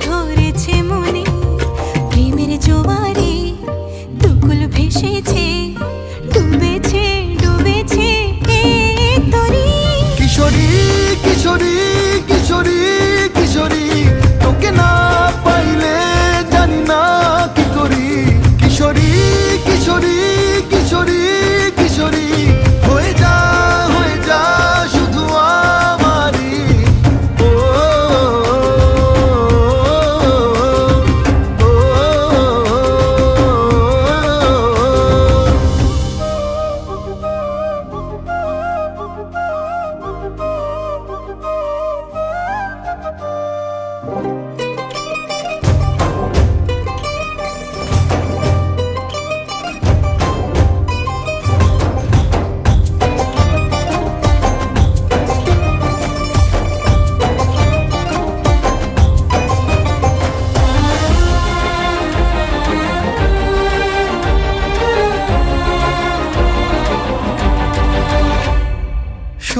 ধরেছে মনে ভেসেছে ডুবেছে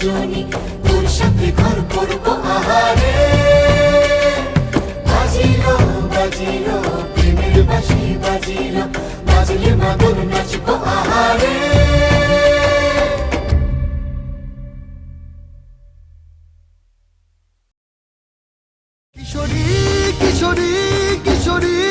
সজনী তোর সাথে ঘর করব আহারে। বাজিলো বাজিলো, প্রেমের বাঁশি বাজিলো, বাজলে নাচব আহারে। কিশোরী কিশোরী কিশোরী